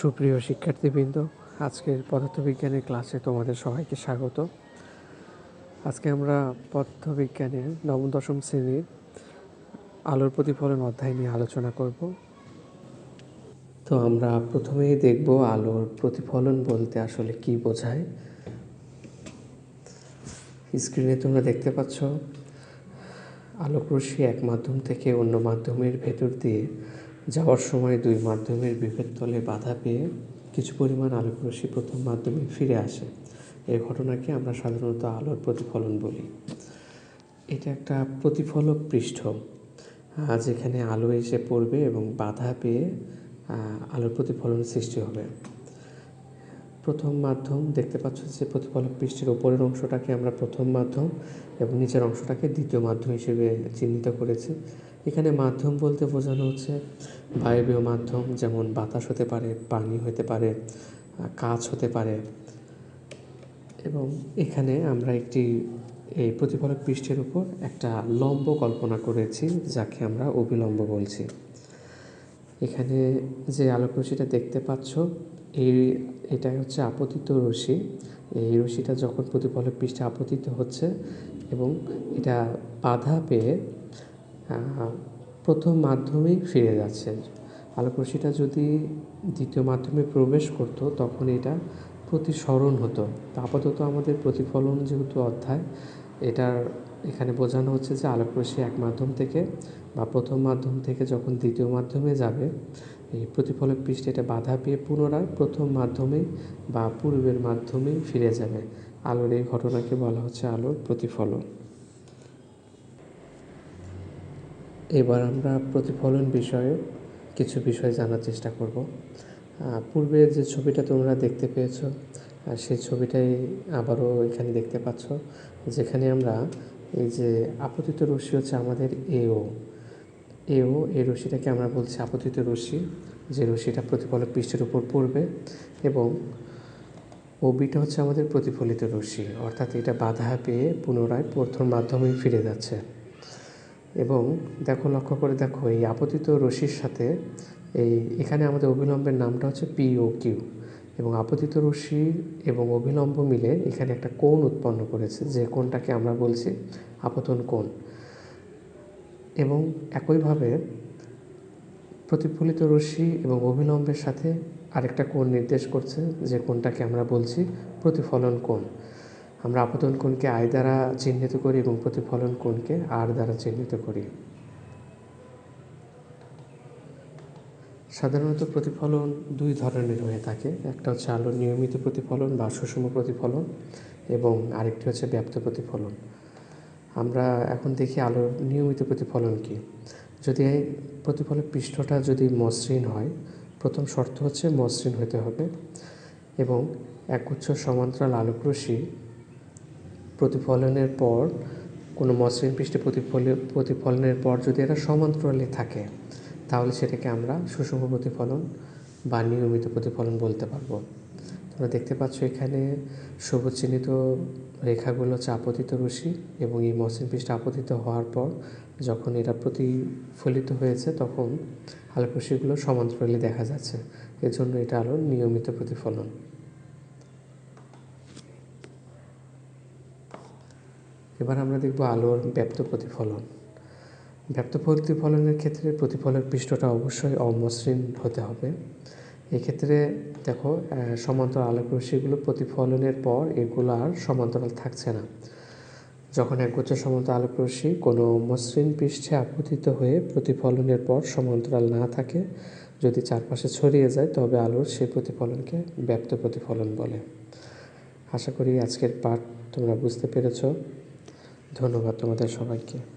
সুপ্রিয় শিক্ষার্থীবৃন্দ, আজকের পদার্থবিজ্ঞানের ক্লাসে তোমাদের সবাইকে স্বাগত। আজকে আমরা পদার্থবিজ্ঞানের নবম, দশম শ্রেণির আলোর প্রতিফলন অধ্যায় নিয়ে আলোচনা করব। তো আমরা প্রথমেই দেখব আলোর প্রতিফলন বলতে আসলে কি বোঝায়। স্ক্রিনে তোমরা দেখতে পাচ্ছ, আলোকরশ্মি এক মাধ্যম থেকে অন্য মাধ্যমের ভেতর দিয়ে যাওয়ার সময় দুই মাধ্যমের বিভেদ তলে বাধা পেয়ে কিছু পরিমাণ আলোক রশ্মি প্রথম মাধ্যমে ফিরে আসে। এই ঘটনাকে আমরা সাধারণত আলোর প্রতিফলন বলি। এটা একটা প্রতিফলক পৃষ্ঠ যেখানে আলো এসে পড়বে এবং বাধা পেয়ে আলোর প্রতিফলন সৃষ্টি হবে। প্রথম মাধ্যম, দেখতে পাচ্ছ যে প্রতিফলক পৃষ্ঠের উপরের অংশটাকে আমরা প্রথম মাধ্যম এবং নিচের অংশটাকে দ্বিতীয় মাধ্যম হিসেবে চিহ্নিত করেছি। এখানে মাধ্যম বলতে বোঝানো হচ্ছে বায়বীয় মাধ্যম, যেমন বাতাস হতে পারে, পানি হতে পারে, কাঁচ হতে পারে। এবং এখানে আমরা একটি, এই প্রতিফলক পৃষ্ঠের উপর একটা লম্ব কল্পনা করেছি, যাকে আমরা অবিলম্ব বলছি। এখানে যে আলোকরশ্মিটা দেখতে পাচ্ছ এই এটা হচ্ছে আপতিত রশ্মি। এই রশ্মিটা যখন প্রতিফলক পৃষ্ঠে আপতিত হচ্ছে এবং এটা বাধা পেয়ে প্রথম মাধ্যমেই ফিরে যাচ্ছে। আলোকরশ্মিটা যদি দ্বিতীয় মাধ্যমে প্রবেশ করত, তখন এটা প্রতিসরণ হতো। তো আপাতত আমাদের প্রতিফলন যেহেতু অধ্যায় এটার এখানে বোঝানো হচ্ছে যে আলোকরশ্মি এক মাধ্যম থেকে বা প্রথম মাধ্যম থেকে যখন দ্বিতীয় মাধ্যমে যাবে, এই প্রতিফলক পৃষ্ঠে এটা বাধা পেয়ে পুনরায় প্রথম মাধ্যমে বা পূর্বের মাধ্যমেই ফিরে যাবে। আলোর এই ঘটনাকে বলা হচ্ছে আলোর প্রতিফলন। এবার আমরা প্রতিফলন বিষয়ে কিছু বিষয় জানার চেষ্টা করব। পূর্বে যে ছবিটা তোমরা দেখতে পেয়েছ আর সেই ছবিটাই আবারও এখানে দেখতে পাচ্ছ। যেখানে আমরা এই যে আপতিত রশ্মি হচ্ছে আমাদের এও এও এই রশ্মিটাকে আমরা বলছি আপতিত রশ্মি। যে রশ্মিটা প্রতিফলক পৃষ্ঠের উপর পড়বে এবং ওবিটা হচ্ছে আমাদের প্রতিফলিত রশ্মি। অর্থাৎ এটা বাধা পেয়ে পুনরায় প্রথম মাধ্যমে ফিরে যাচ্ছে। এবং দেখো, লক্ষ্য করে দেখো, এই আপতিত রশ্মির সাথে এই এখানে আমাদের অবিলম্বের নামটা হচ্ছে পি ও কিউ এবং আপতিত রশ্মি এবং অবিলম্ব মিলে এখানে একটা কোণ উৎপন্ন করেছে, যে কোণটাকে আমরা বলছি আপতন কোণ। এবং একইভাবে প্রতিফলিত রশ্মি এবং অবিলম্বের সাথে আরেকটা কোণ নির্দেশ করছে, যে কোণটাকে আমরা বলছি প্রতিফলন কোণ। আমরা আপতন কোণকে আয় দ্বারা চিহ্নিত করি এবং প্রতিফলন কোণকে আর দ্বারা চিহ্নিত করি। সাধারণত প্রতিফলন দুই ধরনের হয়ে থাকে। একটা হচ্ছে আলোর নিয়মিত প্রতিফলন বা সুষম প্রতিফলন এবং আরেকটি হচ্ছে ব্যাপ্ত প্রতিফলন। আমরা এখন দেখি আলোর নিয়মিত প্রতিফলন কি। যদি এই প্রতিফলক পৃষ্ঠটা যদি মসৃণ হয়, প্রথম শর্ত হচ্ছে মসৃণ হতে হবে এবং একগুচ্ছ সমান্তরাল আলোকরশ্মি প্রতিফলনের পর কোনো মসৃণ পৃষ্ঠে প্রতিফল, প্রতিফলনের পর যদি এটা সমান্তরালে থাকে তাহলে সেটাকে আমরা সুষম প্রতিফলন বা নিয়মিত প্রতিফলন বলতে পারব। তোমরা দেখতে পাচ্ছ এখানে সবুজ চিহ্নিত রেখাগুলো হচ্ছে আপতিত রশ্মি এবং এই মসৃণ পৃষ্ঠে আপতিত হওয়ার পর যখন এটা প্রতিফলিত হয়েছে তখন আলোকরশ্মিগুলো সমান্তরালে দেখা যাচ্ছে। এজন্য এটা আলোর নিয়মিত প্রতিফলন। এবার আমরা দেখব আলোর ব্যাপ্ত প্রতিফলন। ব্যাপ্ত প্রতিফলনের ক্ষেত্রে প্রতিফলনের পৃষ্ঠটা অবশ্যই অমসৃণ হতে হবে। এক্ষেত্রে দেখো সমান্তরাল আলোকরশ্মিগুলো প্রতিফলনের পর এগুলো আর সমান্তরাল থাকছে না। যখন একগুচ্ছ সমান্তরাল আলোকরশ্মি কোনো মসৃণ পৃষ্ঠে আপতিত হয়ে প্রতিফলনের পর সমান্তরাল না থাকে, যদি চারপাশে ছড়িয়ে যায়, তবে আলোর সেই প্রতিফলনকে ব্যাপ্ত প্রতিফলন বলে। আশা করি আজকের পাঠ তোমরা বুঝতে পেরেছ। ধন্যবাদ তোমাদের সবাইকে।